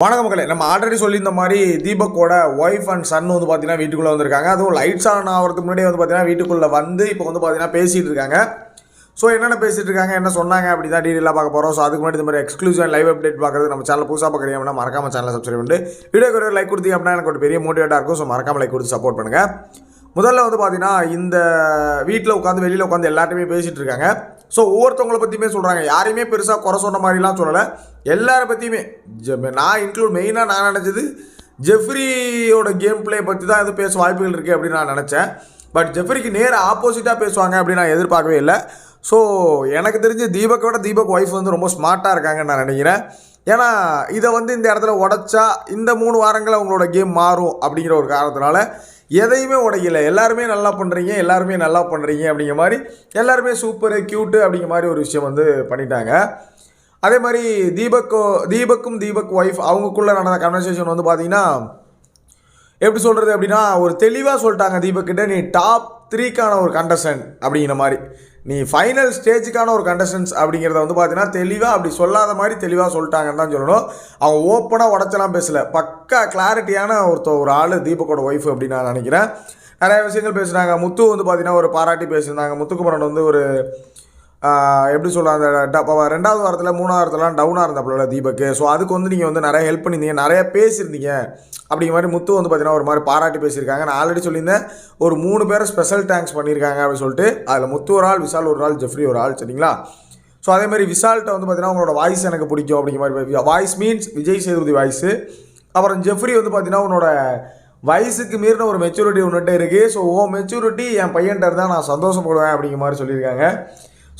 வணக்க மக்களே நம்ம ஆல்ரெடி சொல்லியிருந்த மாதிரி தீபக்கோட ஒய்ஃப் அண்ட் சன் வந்து பார்த்தீங்கன்னா வீட்டுக்குள்ளே வந்திருக்காங்க. அதுவும் லைட்ஸ் ஆன் ஆகிறதுக்கு முன்னாடி வந்து பார்த்தீங்கன்னா வீட்டுக்குள்ளே வந்து இப்போ வந்து பார்த்தீங்கன்னா பேசிகிட்டு இருக்காங்க. ஸோ என்னென்ன பேசிகிட்டு இருக்காங்க என்ன சொன்னாங்க அப்படி தான் டீட்டெயிலாக பார்க்க போகிறோம் ஸோ அதுக்கு முன்னாடி இந்த மாதிரி எக்ஸ்க்ளூசிவ் லைவ் அப்டேட் பார்க்குறது நம்ம சேனல் புதுசாக பார்க்குறீங்க அப்படின்னா மறக்காம சேனலை சப்ஸ்கிரைப் பண்ணிட்டு வீடியோக்கு ஒரு லைக் கொடுத்தீங்க அப்படின்னா எனக்கு ஒரு பெரிய மோட்டிவேட்டாக இருக்கும். ஸோ மறக்காம லைக் கொடுத்து சப்போர்ட் பண்ணுங்கள் முதல்ல வந்து பார்த்தீங்கன்னா இந்த வீட்டில் உட்காந்து வெளியில் உட்காந்து எல்லாருமே பேசிகிட்டு இருக்காங்க. ஸோ ஒவ்வொருத்தவங்களை பற்றியுமே சொல்கிறாங்க யாரையுமே பெருசாக குறை சொன்ன மாதிரிலாம் சொல்லலை. எல்லாரை பற்றியுமே ஜெ- நான் இன்க்ளூட் மெயினாக நான் நினச்சது ஜெஃப்ரியோட கேம் பிளே பற்றி தான் எதுவும் பேச வாய்ப்புகள் இருக்குது அப்படின்னு நான் நினச்சேன். பட் ஜெஃப்ரிக்கு நேர் ஆப்போசிட்டாக பேசுவாங்க அப்படின்னு நான் எதிர்பார்க்கவே இல்லை. ஸோ எனக்கு தெரிஞ்சு தீபக்கோட தீபக் ஒய்ஃப் வந்து ரொம்ப ஸ்மார்ட்டாக இருக்காங்கன்னு நான் நினைக்கிறேன். ஏன்னா இதை வந்து இந்த இடத்துல உடைச்சா இந்த மூணு வாரங்கள் அவங்களோட கேம் மாறும் அப்படிங்கிற ஒரு காரணத்தினால எதையுமே உடைக்கல. எல்லாருமே நல்லா பண்ணுறீங்க எல்லாருமே நல்லா பண்ணுறீங்க அப்படிங்கிற மாதிரி எல்லாருமே சூப்பரு க்யூட்டு அப்படிங்கிற மாதிரி ஒரு விஷயம் வந்து பண்ணிட்டாங்க. அதே மாதிரி தீபக்கோ தீபக்கும் தீபக் ஒய்ஃப் அவங்களுக்குள்ளே நடந்த கன்வர்சேஷன் வந்து பார்த்திங்கன்னா எப்படி சொல்கிறது அப்படின்னா ஒரு தெளிவாக சொல்லிட்டாங்க தீபக்கிட்ட நீ டாப் த்ரீக்கான ஒரு கண்டஸ்டன்ட் அப்படிங்கிற மாதிரி. நீ ஃபைனல் ஸ்டேஜுக்கான ஒரு கண்டஸ்டன்ஸ் அப்படிங்கிறத வந்து பார்த்தீங்கன்னா தெளிவாக அப்படி சொல்லாத மாதிரி தெளிவாக சொல்லிட்டாங்கன்னு தான் சொல்லணும். அவங்க ஓப்பனாக உடச்செல்லாம் பேசல. பக்கா கிளாரிட்டியான ஒருத்த ஒரு ஆள் தீபக்கோட ஒய்ஃப் அப்படின்னு நான் நினைக்கிறேன். நிறைய விஷயங்கள் பேசுனாங்க. முத்து வந்து பார்த்தீங்கன்னா ஒரு பாராட்டி பேசியிருந்தாங்க. முத்துக்குமரன் வந்து ஒரு எப்படி சொல்ல அந்த ட- ரெண்டாவது வாரத்தில் மூணாவது வாரத்துலாம் டவுனாக இருந்தாப்புல தீபக்கு. ஸோ அதுக்கு வந்து நீங்கள் வந்து நிறைய ஹெல்ப் பண்ணியிருந்தீங்க நிறைய பேசியிருந்தீங்க. அப்படிங்கிற மாதிரி முத்து வந்து பார்த்தீங்கன்னா ஒரு மாதிரி பாராட்டி பேசியிருக்காங்க. நான் ஆல்ரெடி சொல்லியிருந்தேன் ஒரு மூணு பேரை ஸ்பெஷல் தேங்க்ஸ் பண்ணியிருக்காங்க அப்படின்னு சொல்லிட்டு அதில் முத்து ஒரு ஆள் விஷால் ஒரு ஆள் ஜெஃப்ரி ஒரு ஆள் சரிங்களா? ஸோ அதே மாதிரி விஷால்கிட்ட வந்து பார்த்தீங்கன்னா உங்களோட வாய்ஸ் எனக்கு பிடிக்கும் அப்படிங்கிற மாதிரி voice means Vijay Sethupathi voice அப்புறம் ஜெஃப்ரி வந்து பார்த்தீங்கன்னா உன்னோட வயசுக்கு மீறின ஒரு மெச்சூரிட்டி உன்னிட்ட இருக்குது ஸோ ஓ மெச்சூரிட்டி என் பையன்கிட்ட இருந்தால் நான் சந்தோஷப்படுவேன் அப்படிங்கிற மாதிரி சொல்லியிருக்காங்க.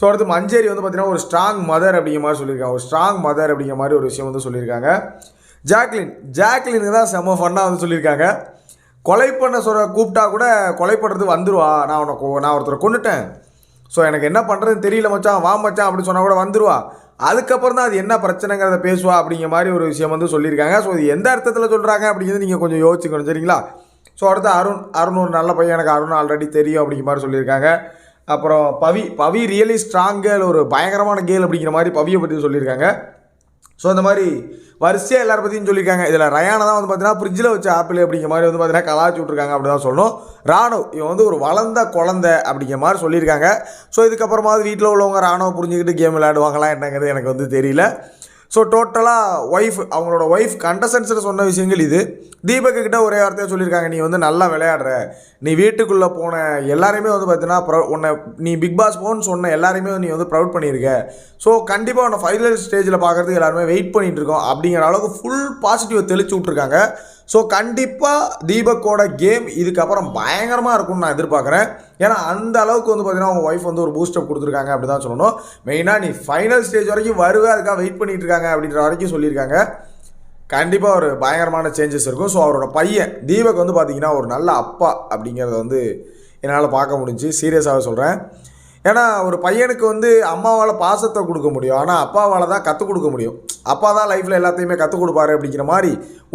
ஸோ அடுத்து மஞ்சேரி வந்து பார்த்தீங்கன்னா ஒரு ஸ்ட்ராங் மதர் அப்படிங்கிற மாதிரி சொல்லியிருக்காங்க. ஒரு ஸ்ட்ராங் மதர் அப்படிங்கிற மாதிரி ஒரு விஷயம் வந்து சொல்லியிருக்காங்க. ஜாக்லின் ஜாக்லினுக்கு தான் செம்ம ஃபன்னாக வந்து சொல்லியிருக்காங்க. கொலை பண்ண சொல்கிற கூப்பிட்டா கூட கொலை பண்ணுறது வந்துடுவா நான் உனக்கு நான் ஒருத்தரை கொண்டுட்டேன் ஸோ எனக்கு என்ன பண்ணுறதுன்னு தெரியல மச்சான். வா மச்சான் அப்படின்னு சொன்னால் கூட வந்துடுவா அதுக்கப்புறம் தான் அது என்ன பிரச்சனைங்கிறத பேசுவா அப்படிங்கிற மாதிரி ஒரு விஷயம் வந்து சொல்லியிருக்காங்க. ஸோ இது எந்த அர்த்தத்தில் சொல்கிறாங்க அப்படிங்கிறது நீங்கள் கொஞ்சம் யோசிச்சுக்கணும் சரிங்களா? ஸோ அடுத்து அருண் அருண் ஒரு நல்ல பையன். எனக்கு அருண் ஆல்ரெடி தெரியும் அப்படிங்கிற மாதிரி சொல்லியிருக்காங்க. அப்புறம் Pavi Pavi really strong girl ஒரு பயங்கரமான கேள் அப்படிங்கிற மாதிரி பவியை பற்றி சொல்லியிருக்காங்க. ஸோ இந்த மாதிரி வரிசையாக எல்லார பற்றியும் சொல்லியிருக்காங்க. இதில் ரயானை தான் வந்து பார்த்தீங்கன்னா ஃப்ரிட்ஜில் வச்ச ஆப்பிள் அப்படிங்கிற மாதிரி வந்து பார்த்தீங்கன்னா கலாச்சி விட்ருக்காங்க அப்படி தான் சொல்லணும். ராணுவ இவன் வந்து ஒரு வளர்ந்த குழந்தை அப்படிங்கிற மாதிரி சொல்லியிருக்காங்க. ஸோ இதுக்கப்புறமாவது வீட்டில் உள்ளவங்க ராணுவ புரிஞ்சுக்கிட்டு கேம் விளையாடுவாங்களா என்னங்கிறது எனக்கு வந்து தெரியல. ஸோ டோட்டலாக ஒய்ஃப் அவங்களோட ஒய்ஃப் கண்டசன்ஸில் சொன்ன விஷயங்கள் இது. தீபக்கிட்ட ஒரே வார்த்தையாக சொல்லியிருக்காங்க நீ வந்து நல்லா விளையாடுற. நீ வீட்டுக்குள்ளே போன எல்லாரையுமே வந்து பார்த்தீங்கன்னா ப்ரௌ உன்னை நீ பிக் பாஸ் போன்னு சொன்ன எல்லாரையுமே நீ வந்து ப்ரௌட் பண்ணியிருக்க. ஸோ கண்டிப்பாக உன்னை ஃபைனல் ஸ்டேஜில் பார்க்குறதுக்கு எல்லாருமே வெயிட் பண்ணிகிட்டு இருக்கோம். அப்படிங்கிற அளவுக்கு ஃபுல் பாசிட்டிவை தெளிச்சு விட்ருக்காங்க ஸோ கண்டிப்பாக தீபக்கோட கேம் இதுக்கப்புறம் பயங்கரமாக இருக்கும்னு நான் எதிர்பார்க்குறேன். ஏன்னா அந்த அளவுக்கு வந்து பார்த்தீங்கன்னா அவங்க ஒய்ஃப் வந்து ஒரு பூஸ்டப் கொடுத்துருக்காங்க அப்படி தான் சொல்லணும் மெயினாக நீ ஃபைனல் ஸ்டேஜ் வரைக்கும் வருவே அதுக்காக வெயிட் பண்ணிட்டு இருக்காங்க அப்படின்ற வரைக்கும் சொல்லியிருக்காங்க. கண்டிப்பாக ஒரு பயங்கரமான சேஞ்சஸ் இருக்கும். ஸோ அவரோட பையன் தீபக் வந்து பார்த்தீங்கன்னா ஒரு நல்ல அப்பா அப்படிங்கிறத வந்து என்னால் பார்க்க முடிஞ்சு. சீரியஸாக சொல்கிறேன் ஏன்னா ஒரு பையனுக்கு வந்து அம்மாவால் பாசத்தை கொடுக்க முடியும். ஆனால் அப்பாவால் தான் கற்றுக் கொடுக்க முடியும். அப்பா தான் லைஃப்பில் எல்லாத்தையுமே கற்றுக் கொடுப்பாரு அப்படிங்கிற மாதிரி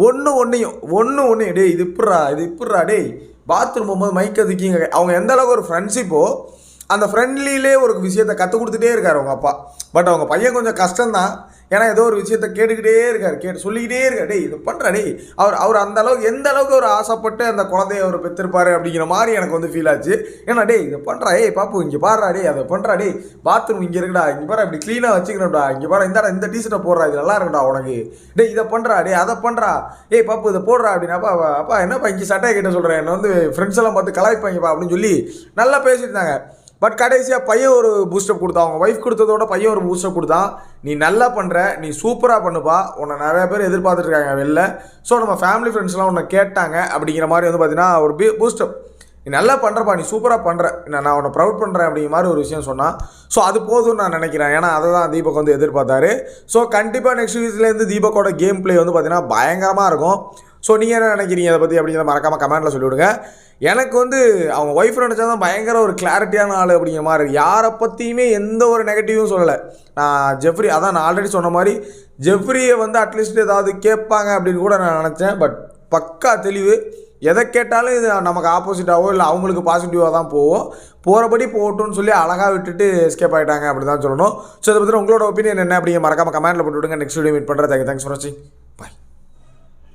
ஒன்று ஒன்றையும் ஒன்று ஒன்று டேய் இது இப்பட்றா இது இப்பட்றா டேய் பாத்ரூம் போகும்போது மைக்கை அதுக்கிங்க அவங்க எந்த அளவுக்கு ஒரு ஃப்ரெண்ட்ஷிப்போ அந்த ஃப்ரெண்ட்லியிலே ஒரு விஷயத்தை கற்றுக் கொடுத்துட்டே இருக்கார் அவங்க அப்பா. பட் அவங்க பையன் கொஞ்சம் கஷ்டம்தான். ஏன்னா ஏதோ ஒரு விஷயத்த கேட்டுக்கிட்டே இருக்கார். கேட்டு சொல்லிக்கிட்டே இருக்கார். டேய் இது பண்ணுறா டேய். அவர் அவர் அந்த அளவுக்கு எந்த அளவுக்கு அவர் ஆசைப்பட்டு அந்த குழந்தைய அவர் பெற்றிருப்பாரு? அப்படிங்கிற மாதிரி எனக்கு வந்து ஃபீல் ஆச்சு. ஏன்னா டேய் இதை பண்ணுறா ஏய் பாப்பு இங்கே பாடுறா டேய் அதை பண்ணுறா டேய். பாத்ரூம் இங்கே இருக்குடா இங்கே பாரு இப்படி க்ளீனாக வச்சுக்கணும்டா. இங்கே பாரு இந்தாடா இந்த டீஷர்ட்டை போடுறா இது நல்லா இருக்குடா உனக்கு. டேய் இதை பண்ணுறா டேய் அதை பண்ணுறா ஏய் பாப்பு இதை போடுறா அப்படின்னாப்பா அப்பா அப்பா என்னப்பா இங்கே சட்டையை கிட்ட சொல்கிறேன் என்ன வந்து ஃப்ரெண்ட்ஸ் எல்லாம் பார்த்து கலாய்ப்பாங்கப்பா அப்படின்னு சொல்லி நல்லா பேசியிருந்தாங்க பட் கடைசியாக பையன் ஒரு பூஸ்டப் கொடுத்தா அவங்க ஒய்ஃப் கொடுத்ததோட பையன் ஒரு பூஸ்டப் கொடுத்தான். நீ நல்லா பண்ணுற நீ சூப்பராக பண்ணுப்பா. உன்னை நிறைய பேர் எதிர்பார்த்துட்ருக்காங்க வெளில. ஸோ நம்ம ஃபேமிலி ஃப்ரெண்ட்ஸ்லாம் உன்னை கேட்டாங்க அப்படிங்கிற மாதிரி வந்து பார்த்தீங்கன்னா ஒரு பி பூஸ்டப் நீ நல்லா பண்ணுறப்பா நீ சூப்பராக பண்ணுற நான் நான் உன்னை ப்ரௌட் பண்ணுறேன் அப்படிங்கிற மாதிரி ஒரு விஷயம் சொன்னால் ஸோ அது போதும்னு நான் நினைக்கிறேன். ஏன்னா அதை தான் தீபக் வந்து எதிர்பார்த்தாரு. ஸோ கண்டிப்பாக நெக்ஸ்ட் வீக்லேருந்து தீபக்கோட கேம் ப்ளே வந்து பார்த்தீங்கன்னா பயங்கரமாக இருக்கும். ஸோ நீங்கள் என்ன நினைக்கிறீங்க? அதை பற்றி அப்படிங்கிறத மறக்காமல் கமெண்ட்டில் சொல்லிவிடுங்க. எனக்கு வந்து அவங்க ஒய்ஃப் நினச்சா தான் பயங்கர ஒரு கிளாரிட்டியான ஆள் அப்படிங்கிற மாதிரி யாரை பற்றியுமே எந்த ஒரு நெகட்டிவும் சொல்லலை. நான் ஜெஃப்ரி அதான் நான் ஆல்ரெடி சொன்ன மாதிரி ஜெஃப்ரியை வந்து அட்லீஸ்ட் ஏதாவது கேட்பாங்க அப்படின்னு கூட நான் நினச்சேன். பட் பக்கா தெளிவு. எதை கேட்டாலும் இது நமக்கு ஆப்போசிட்டாவோ இல்லை அவங்களுக்கு பாசிட்டிவாக தான் போவோம் போகிறபடி போகட்டும்னு சொல்லி அழகாக விட்டுட்டு எஸ்கேப் ஆகிட்டாங்க அப்படி தான் சொல்லணும். ஸோ இதை பற்றி உங்களோட ஒப்பீனியன் என்ன அப்படிங்க மறக்காம கமெண்ட்டில் போட்டு விடுங்க. நெக்ஸ்ட் வீடியோ மீட் பண்ணுறேன் தேங்க்ஸ் ஃபார் வாட்சிங்